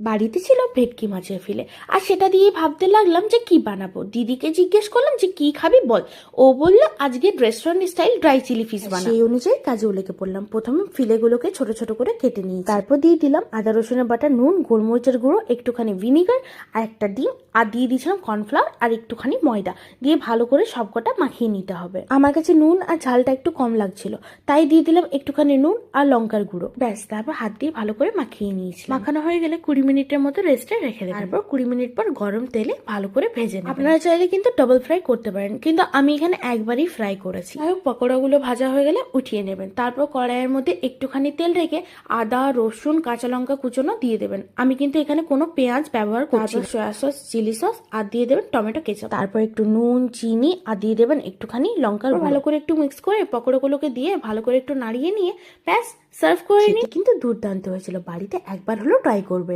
বাড়িতে ছিল ভেটকি মাছের ফিলে। আর সেটা দিয়ে ভাবতে লাগলাম যে কি বানাবো? দিদিকে জিজ্ঞেস করলাম যে কি খাবি বল। ও বলল আজকে restaurant style dry chilli fish বানাবো। সেই অনুযায়ী কাজেও লেগে পড়লাম। প্রথমে ফিলেগুলোকে ছোট ছোট করে কেটে নিই তারপর দিয়ে দিলাম আদা রসুনের বাটা নুন গোলমরিচের গুঁড়ো একটুখানি ভিনিগার আর একটা ডিম আর দিয়ে দিয়েছিলাম কর্নফ্লাওয়ার আর একটুখানি ময়দা। দিয়ে ভালো করে সবকটা মাখিয়ে নিতে হবে। আমার কাছে নুন আর ঝালটা একটু কম লাগছিল। তাই দিয়ে দিলাম একটুখানি নুন আর লঙ্কার গুঁড়ো। ব্যাস তারপর হাত দিয়ে ভালো করে মাখিয়ে নিয়েছি মাখানো হয়ে গেলে কুড়ি মিনিটের মতো রেস্টে রেখে দেবেন। তারপর কুড়ি মিনিট পর গরম তেলে ভালো করে ভেজে নেবেন। আপনারা চাইলে কিন্তু ডবল ফ্রাই করতে পারেন কিন্তু আমি এখানে একবারই ফ্রাই করেছি। যাই হোক পকোড়াগুলো ভাজা হয়ে গেলে উঠিয়ে নেবেন। তারপর কড়াইয়ের মধ্যে একটুখানি তেল রেখে আদা রসুন কাঁচা লঙ্কা কুচোনো দিয়ে দেবেন। আমি কিন্তু এখানে কোনো পেঁয়াজ ব্যবহার করছি সয়া সস চিলি সস আর দিয়ে দেবেন টমেটো কেচাপ। তারপর একটু নুন চিনি আর দিয়ে দেবেন একটুখানি লঙ্কার গুঁড়ো। ভালো করে একটু মিক্স করে পকোড়াগুলোকে দিয়ে ভালো করে একটু নাড়িয়ে নিয়ে ব্যাস সার্ভ করে নিয়ে কিন্তু দুর্দান্ত হয়েছিল। বাড়িতে একবার হলেও ট্রাই করবে